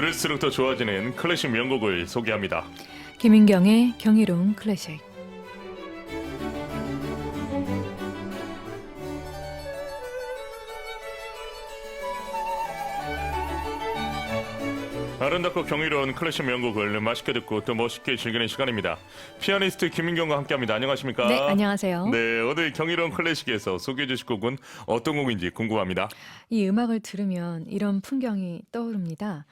들을수록 더 좋아지는 클래식 명곡을 소개합니다. 김인경의 경이로운 클래식. 아름답고 경이로운 클래식 명곡을 맛있게 듣고 또 멋있게 즐기는 시간입니다. 피아니스트 김인경과 함께합니다. 안녕하십니까? 네, 안녕하세요. 네, 오늘 경이로운 클래식에서 소개해 주실 곡은 어떤 곡인지 궁금합니다. 이 음악을 들으면 이런 풍경이 떠오릅니다.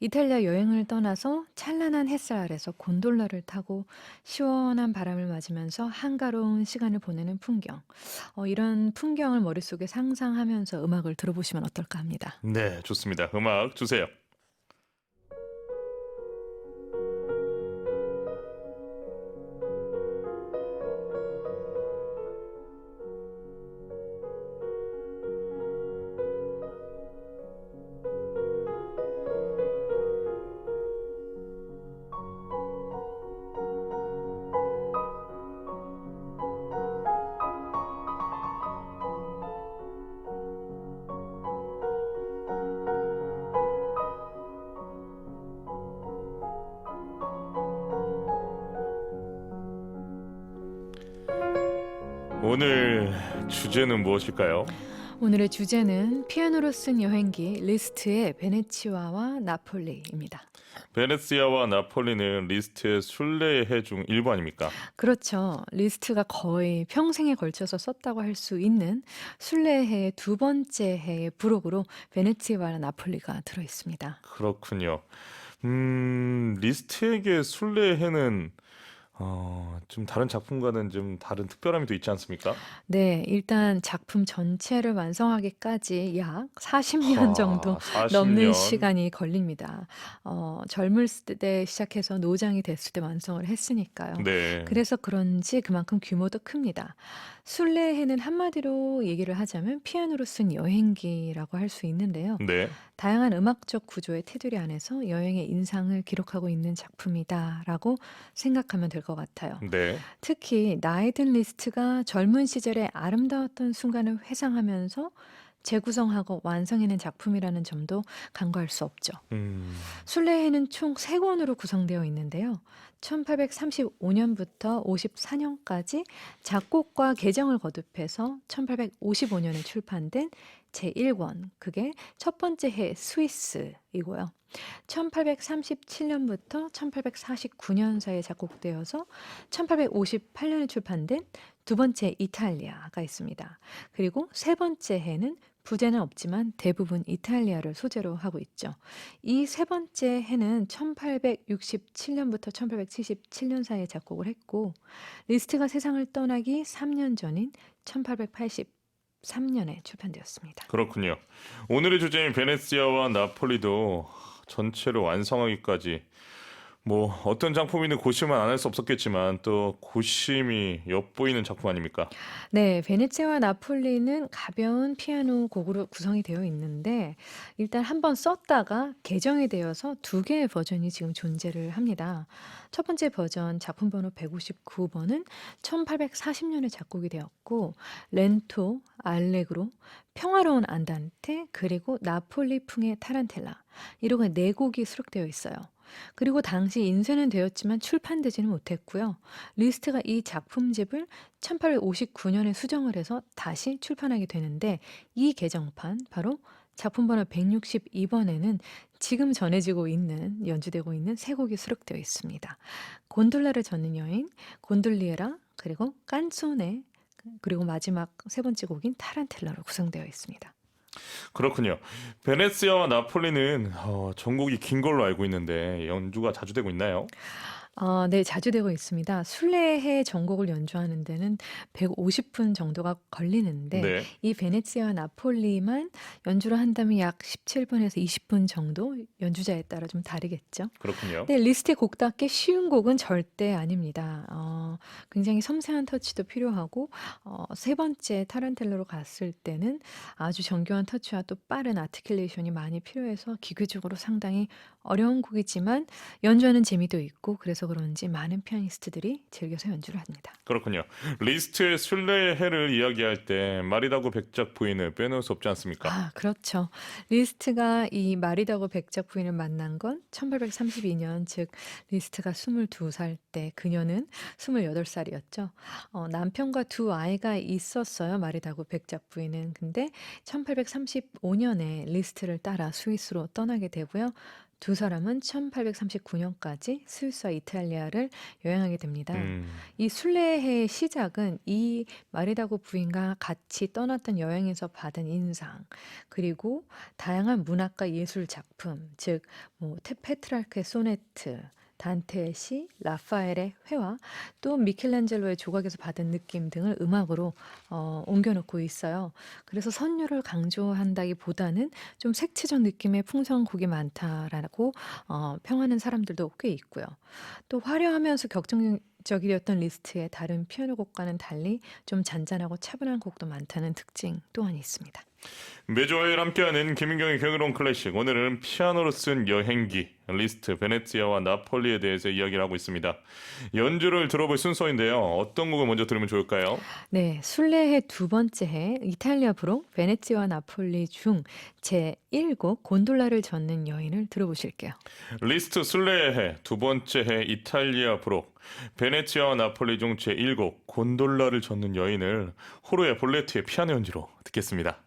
이탈리아 여행을 떠나서 찬란한 햇살 아래서 곤돌라를 타고 시원한 바람을 맞으면서 한가로운 시간을 보내는 풍경. 어, 이런 풍경을 머릿속에 상상하면서 음악을 들어보시면 어떨까 합니다. 네, 좋습니다. 음악 주세요. 오늘 주제는 무엇일까요? 오늘의 주제는 피아노로 쓴 여행기 리스트의 베네치아와 나폴리입니다. 베네치아와 나폴리는 리스트의 순례의 중 일부 아닙니까? 그렇죠. 리스트가 거의 평생에 걸쳐서 썼다고 할 수 있는 순례해의 두 번째 해의 부록으로 베네치아와 나폴리가 들어 있습니다. 그렇군요. 음, 리스트에게 순례해는 어, 좀 다른 작품과는 좀 다른 특별함이 또 있지 않습니까? 네, 일단 작품 전체를 완성하기까지 약 40 년 정도 40 넘는 년. 시간이 걸립니다. 어, 젊을 때 시작해서 노장이 됐을 때 완성을 했으니까요. 네. 그래서 그런지 그만큼 규모도 큽니다. 순례해는 한마디로 얘기를 하자면 피아노로 쓴 여행기라고 할 수 있는데요. 네. 다양한 음악적 구조의 테두리 안에서 여행의 인상을 기록하고 있는 작품이다라고 생각하면 될 것 같아요. 네. 특히 나이 든 리스트가 젊은 시절의 아름다웠던 순간을 회상하면서 재구성하고 완성해낸 작품이라는 점도 간과할 수 없죠. 음. 순례해는 총 세권으로 구성되어 있는데요. 1835년부터 54년까지 작곡과 개정을 거듭해서 1855년에 출판된 제1권, 그게 첫 번째 해 스위스이고요. 1837년부터 1849년 사이에 작곡되어서 1858년에 출판된 두 번째 이탈리아가 있습니다. 그리고 세 번째 해는 부제는 없지만 대부분 이탈리아를 소재로 하고 있죠. 이 세 번째 해는 1867년부터 1877년 사이에 작곡을 했고 리스트가 세상을 떠나기 3년 전인 1883년에 출판되었습니다. 그렇군요. 오늘의 주제인 베네치아와 나폴리도 전체를 완성하기까지 뭐 어떤 작품이든 고심은 안 할 수 없었겠지만 또 고심이 엿보이는 작품 아닙니까? 네, 베네치아와 나폴리는 가벼운 피아노 곡으로 구성이 되어 있는데 일단 한번 썼다가 개정이 되어서 두 개의 버전이 지금 존재를 합니다. 첫 번째 버전 작품 번호 159번은 1840년에 작곡이 되었고 렌토, 알레그로, 평화로운 안단테 그리고 나폴리풍의 타란텔라 이렇게 네 곡이 수록되어 있어요. 그리고 당시 인쇄는 되었지만 출판되지는 못했고요. 리스트가 이 작품집을 1859년에 수정을 해서 다시 출판하게 되는데 이 개정판 바로 작품 번호 162번에는 지금 전해지고 있는 연주되고 있는 세 곡이 수록되어 있습니다. 곤돌라를 젓는 여인, 곤돌리에라, 그리고 깐소네, 그리고 마지막 세 번째 곡인 타란텔라로 구성되어 있습니다. 그렇군요. 베네치아와 나폴리는 어, 전곡이 긴 걸로 알고 있는데 연주가 자주 되고 있나요? 아, 네, 자주 되고 있습니다. 순례해 전곡을 연주하는 데는 150 분 정도가 걸리는데 네. 이 베네치아와 나폴리만 연주를 한다면 약 17 분에서 20 분 정도 연주자에 따라 좀 다르겠죠. 그렇군요. 네, 리스트에 곡답게 쉬운 곡은 절대 아닙니다. 어, 굉장히 섬세한 터치도 필요하고 어, 세 번째 타란텔로로 갔을 때는 아주 정교한 터치와 또 빠른 아티큘레이션이 많이 필요해서 기교적으로 상당히 어려운 곡이지만 연주하는 재미도 있고 그래서 그런지 많은 피아니스트들이 즐겨서 연주를 합니다. 그렇군요. 리스트의 순례의 해를 이야기할 때 마리다고 백작 부인을 빼놓을 수 없지 않습니까? 아, 그렇죠. 리스트가 이 마리다고 백작 부인을 만난 건 1832년, 즉 리스트가 22살 때 그녀는 28살이었죠. 어, 남편과 두 아이가 있었어요. 마리다고 백작 부인은. 근데 1835년에 리스트를 따라 스위스로 떠나게 되고요. 두 사람은 1839년까지 스위스와 이탈리아를 여행하게 됩니다. 음, 이 순례의 시작은 이 마리다고 부인과 같이 떠났던 여행에서 받은 인상, 그리고 다양한 문학과 예술 작품, 즉, 뭐, 테- 페트라르크의 소네트, 단테의 시, 라파엘의 회화, 또 미켈란젤로의 조각에서 받은 느낌 등을 음악으로 어, 옮겨놓고 있어요. 그래서 선율을 강조한다기보다는 좀 색채적 느낌의 풍성한 곡이 많다라고 어, 평하는 사람들도 꽤 있고요. 또 화려하면서 격정적이었던 리스트의 다른 피아노 곡과는 달리 좀 잔잔하고 차분한 곡도 많다는 특징 또한 있습니다. 매주 화요일 함께하는 김인경의 경이로운 클래식 오늘은 피아노로 쓴 여행기 리스트 베네치아와 나폴리에 대해서 이야기를 하고 있습니다. 연주를 들어볼 순서인데요. 어떤 곡을 먼저 들으면 좋을까요? 네, 순례의 두 번째 해 이탈리아 부록 베네치와 나폴리 중 제1곡 곤돌라를 젓는 여인을 들어보실게요. 리스트 순례의 해, 두 번째 해 이탈리아 부록, 베네치아와 나폴리 중 제1곡 곤돌라를 젓는 여인을 호르의 볼레트의 피아노 연주로 듣겠습니다.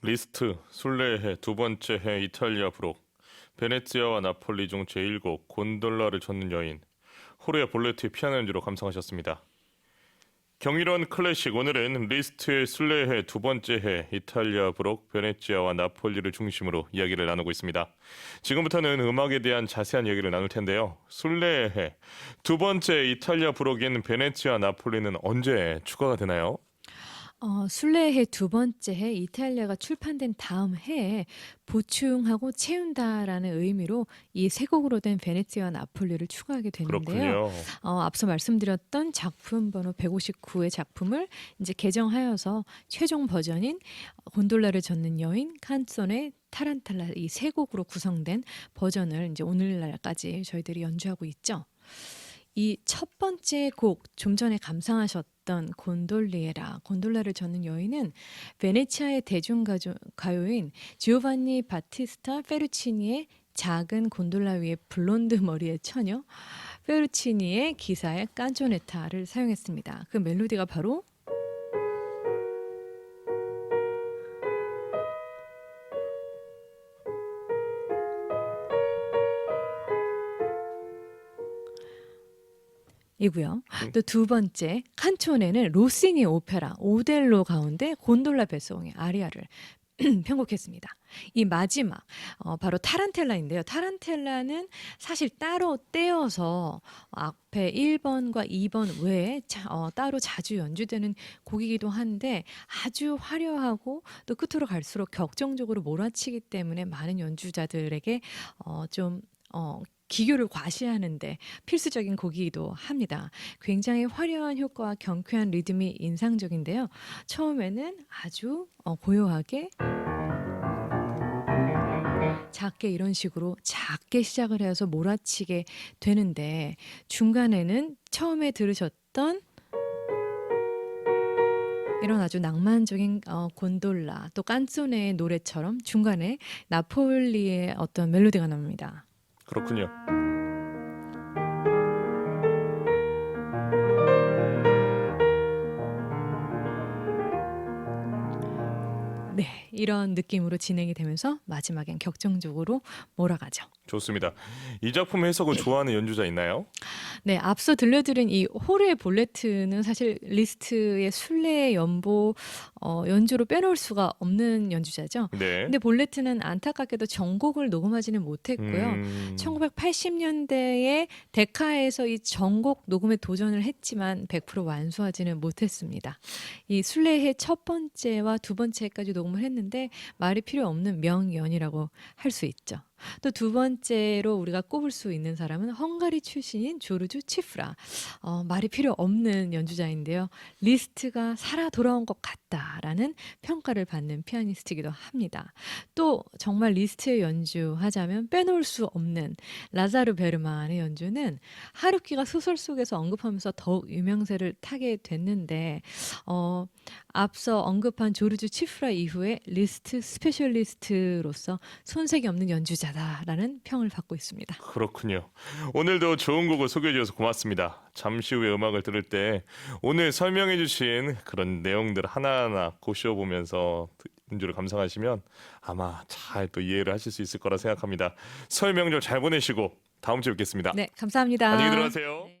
리스트 순례의 해, 두 번째 해 이탈리아 부록, 베네치아와 나폴리 중 제1곡 곤돌라를 젓는 여인, 호르의 볼레트의 피아노 연주로 감상하셨습니다. 경이로운 클래식 오늘은 리스트의 순례의 해, 두 번째 해 이탈리아 부록, 베네치아와 나폴리를 중심으로 이야기를 나누고 있습니다. 지금부터는 음악에 대한 자세한 얘기를 나눌 텐데요. 순례의 해. 두 번째 이탈리아 부록인 베네치아 나폴리는 언제 추가가 되나요? 어, 순례의 두 번째 해 이탈리아가 출판된 다음 해에 보충하고 채운다라는 의미로 이세 곡으로 된 베네치아와 나폴리를 추가하게 되는데요. 그렇군요. 어, 앞서 말씀드렸던 작품 번호 159 의 작품을 이제 개정하여서 최종 버전인 곤돌라를 젓는 여인, 칸손의 타란탈라 이세 곡으로 구성된 버전을 이제 오늘날까지 저희들이 연주하고 있죠. 이 첫 번째 곡 좀 전에 감상하셨던 곤돌리에라 곤돌라를 젓는 여인은 베네치아의 대중가요인 지오반니 바티스타 페루치니의 작은 곤돌라 위에 블론드 머리의 처녀 페루치니의 기사의 깐조네타를 사용했습니다. 그 멜로디가 바로 이고요. 음. 또두 번째 칸초네는 로시니 오페라 오델로 가운데 곤돌라 배송의 아리아를 편곡했습니다. 이 마지막 어, 바로 타란텔라인데요. 타란텔라는 사실 따로 떼어서 앞에 1번과 2번 외에 자, 어, 따로 자주 연주되는 곡이기도 한데 아주 화려하고 또 끝으로 갈수록 격정적으로 몰아치기 때문에 많은 연주자들에게 어, 좀 어, 기교를 과시하는데 필수적인 곡이기도 합니다. 굉장히 화려한 효과와 경쾌한 리듬이 인상적인데요. 처음에는 아주 어, 고요하게 작게 이런 식으로 작게 시작을 해서 몰아치게 되는데 중간에는 처음에 들으셨던 이런 아주 낭만적인 어, 곤돌라 또 깐소네의 노래처럼 중간에 나폴리의 어떤 멜로디가 나옵니다. 그렇군요. 네, 이런 느낌으로 진행이 되면서 마지막엔 격정적으로 몰아가죠. 좋습니다. 이 작품 해석을 좋아하는 연주자 있나요? 네, 앞서 들려드린 이 호르의 볼레트는 사실 리스트의 순례 연보 어, 연주로 빼놓을 수가 없는 연주자죠. 네. 근데 볼레트는 안타깝게도 전곡을 녹음하지는 못했고요. 음, 1980년대에 데카에서 이 전곡 녹음에 도전을 했지만 100% 완수하지는 못했습니다. 이 순례의 첫 번째와 두 번째까지 녹음을 했는데 말이 필요 없는 명연이라고 할 수 있죠. 또 두 번째로 우리가 꼽을 수 있는 사람은 헝가리 출신인 조르주 치프라. 어, 말이 필요 없는 연주자인데요. 리스트가 살아 돌아온 것 같다라는 평가를 받는 피아니스트이기도 합니다. 또 정말 리스트에 연주하자면 빼놓을 수 없는 라자르 베르만의 연주는 하루키가 소설 속에서 언급하면서 더욱 유명세를 타게 됐는데 어, 앞서 언급한 조르주 치프라 이후에 리스트 스페셜리스트로서 손색이 없는 연주자 다라는 평을 받고 있습니다. 그렇군요. 오늘도 좋은 곡을 소개해 주셔서 고맙습니다. 잠시 후에 음악을 들을 때 오늘 설명해 주신 그런 내용들 하나하나 고시어 보면서 연주를 감상하시면 아마 잘 또 이해를 하실 수 있을 거라 생각합니다. 설 명절 잘 보내시고 다음 주에 뵙겠습니다. 네, 감사합니다. 안녕히 들어가세요. 네.